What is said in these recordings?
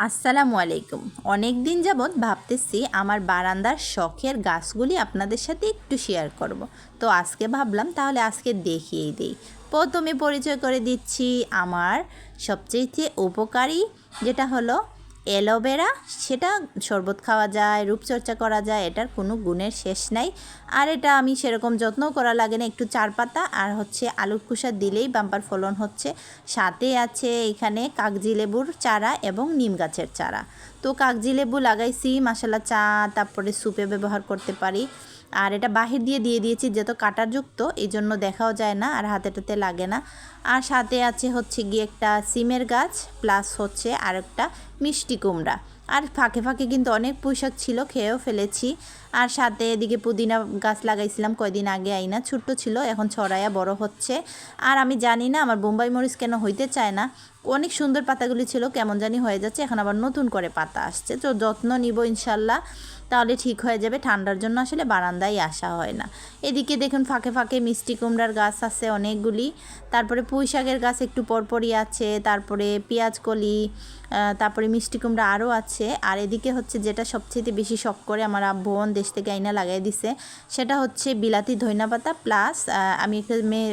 আসসালামু আলাইকুম অনেক দিন যাবৎ ভাবতেছি আমার বারান্দার শখের গাছগুলি আপনাদের সাথে একটু শেয়ার করব। তো আজকে ভাবলাম তাহলে আজকে দেখিয়েই দিই প্রথমে পরিচয় করে দিচ্ছি আমার সবচেয়ে উপকারী যেটা হলো অ্যালোভেরা সেটা শরবত খাওয়া যায়, রূপচর্চা করা যায়, এটার কোনো গুণের শেষ নাই। আর এটা আমি সেরকম যত্ন করা লাগে না, একটু চার পাতা, আর হচ্ছে আলুর কুষা দিলেই বাম্পার ফলন হচ্ছে। সাথে আছে এখানে কাগজি লেবুর চারা এবং নিম গাছের চারা। তো কাগজি লেবু লাগাইছি, মশলা চা, তারপরে সুপে ব্যবহার করতে পারি। আর এটা বাহির দিয়ে দিয়ে দিয়েছি যত কাটাযুক্ত এই জন্য দেখাও যায় না আর হাতেটাতে লাগে না। আর সাথে আছে হচ্ছে গিয়ে একটা সিমের গাছ, প্লাস হচ্ছে আর একটা মিষ্টি কুমড়া। আর ফাঁকে ফাঁকে কিন্তু অনেক পুঁইশাক ছিল, খেয়েও ফেলেছি। আর সাথে এদিকে পুদিনা গাছ লাগাইছিলাম কয়দিন আগে, আইনা ছোট্ট ছিল, এখন ছড়াইয়া বড় হচ্ছে। আর আমি জানি না, আমার বোম্বাই মরিচ কেন হইতে চায় না। অনেক সুন্দর পাতাগুলি ছিল, কেমন জানি হয়ে যাচ্ছে। এখন আবার নতুন করে পাতা আসছে। তো যত্ন নিব ইনশাল্লাহ, তাহলে ঠিক হয়ে যাবে। ঠান্ডার জন্য আসলে বারান্দায় আসা হয় না। এদিকে দেখুন, ফাঁকে ফাঁকে মিষ্টি কুমড়ার গাছ আছে অনেকগুলি। তারপরে পুঁই শাকের গাছ একটু পরপরই আছে। তারপরে পেঁয়াজ কলি তারপরে মিষ্টি কুমড়া আরও আছে। আর এদিকে হচ্ছে যেটা সবচেয়ে বেশি শখ করে আমার বোন দেশ থেকে আইনা লাগাই দিছে, সেটা হচ্ছে বিলাতি ধইনা পাতা প্লাস আমি একটা মেয়ে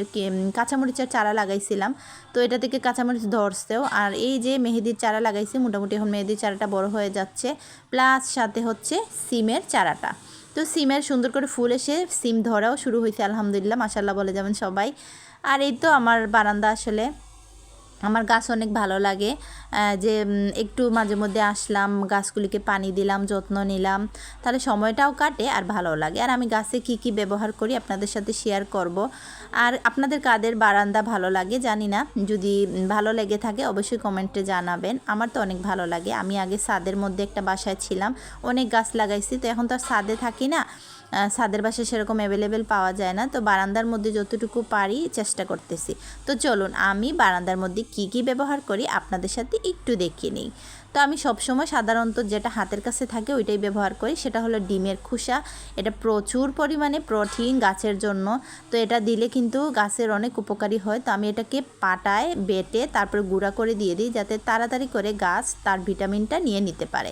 কাঁচামরিচের চারা লাগাইছিলাম। তো এটা থেকে কাঁচামরিচ ধরছেও আর এই যে মেহেদির চারা লাগাইছি, মোটামুটি এখন মেহেদির চারাটা বড় হয়ে যাচ্ছে। প্লাস সাথে হচ্ছে সিমের চারাটা। তো সিমের সুন্দর করে ফুল এসে সিম ধরাও শুরু হয়েছে আলহামদুলিল্লাহ মাসাল্লাহ বলে যাবেন সবাই। আর এই তো আমার বারান্দা আসলে। আমার গাছ অনেক ভালো লাগে যে একটু মাঝে মধ্যে আসলাম, গাছগুলিকে পানি দিলাম, যত্ন নিলাম, তাহলে সময়টাও কাটে আর ভালো লাগে। আর আমি গাছে কি কি ব্যবহার করি আপনাদের সাথে শেয়ার করব। আর আপনাদের কাদের বারান্দা ভালো লাগে জানি না, যদি ভালো লেগে থাকে অবশ্যই কমেন্টে জানাবেন, আমার তো অনেক ভালো লাগে। আমি আগে সাদের মধ্যে একটা বাসায় ছিলাম, অনেক গাছ লাগাইছি, তো এখন তো আর ছাদে থাকি না। ছাদের বাসায় সেরকম অ্যাভেলেবেল পাওয়া যায় না। তো বারান্দার মধ্যে যতটুকু পারি চেষ্টা করতেছি। তো চলুন, আমি বারান্দার মধ্যে কি কি ব্যবহার করি আপনাদের সাথে একটু দেখিয়ে নিই। তো আমি সবসময় সাধারণত যেটা হাতের কাছে থাকে ওইটাই ব্যবহার করি। সেটা হলো ডিমের খোসা। এটা প্রচুর পরিমাণে প্রোটিন গাছের জন্য। তো এটা দিলে কিন্তু গাছের অনেক উপকারী হয়। তো আমি এটাকে পাটায় বেটে তারপর গুঁড়া করে দিয়ে দিই যাতে তাড়াতাড়ি করে গাছ তার ভিটামিনটা নিয়ে নিতে পারে।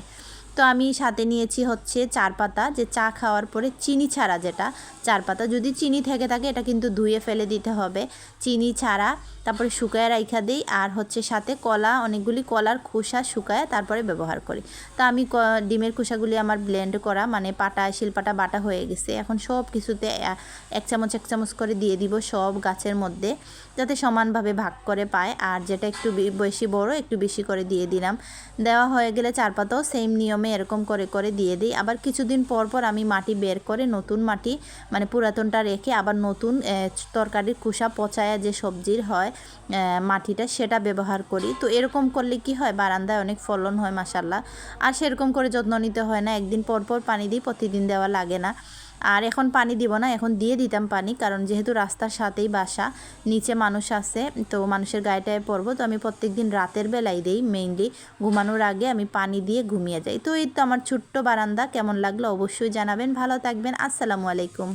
তো আমি সাথে নিয়েছি হচ্ছে চার পাতা, যে চা খাওয়ার পরে চিনি ছাড়া যেটা, চার পাতা। যদি চিনি থেকে থাকে, এটা কিন্তু ধুয়ে ফেলে দিতে হবে। চিনি ছাড়া, তারপরে শুকায় রাইখা দিই, আর হচ্ছে সাথে কলা, অনেকগুলি কলার খোসা শুকায় তারপরে ব্যবহার করি। তা আমি ডিমের খোসাগুলি আমার ব্লেন্ড করা মানে পাটা, শিলপাটা, বাটা হয়ে গেছে। এখন সব কিছুতে এক চামচ এক চামচ করে দিয়ে দিব সব গাছের মধ্যে, যাতে সমানভাবে ভাগ করে পায়। আর যেটা একটু বেশি বড়, একটু বেশি করে দিয়ে দিলাম। দেওয়া হয়ে গেলে চার পাতাও সেম নিয়মে এরকম করে করে দিয়ে দিই। আবার কিছুদিন পর পর আমি মাটি বের করে নতুন মাটি মানে পুরাতনটা রেখে আবার নতুন তরকারির কুসা পচায়া যে সবজির হয় মাটিটা সেটা ব্যবহার করি। তো এরকম করলে কি হয়, বারান্দায় অনেক ফলন হয় মাসাল্লাহ আর সেরকম করে যত্ন নিতে হয় না। একদিন পর পর পানি দিই, প্রতিদিন দেওয়া লাগে না। আর এখন পানি দিব না, এখন দিয়ে দিতাম পানি, কারণ যেহেতু রাস্তার সাথেই বাসা, নিচে মানুষ আছে, তো মানুষের গায়েটায় পড়ব তো আমি প্রত্যেক দিন রাতের বেলায় দিই মেইনলি ঘুমানোর আগে আমি পানি দিয়ে ঘুমিয়ে যাই। তো এই তো আমার ছোট্ট বারান্দা, কেমন লাগল অবশ্যই জানাবেন, ভালো থাকবেন, আসসালামু আলাইকুম।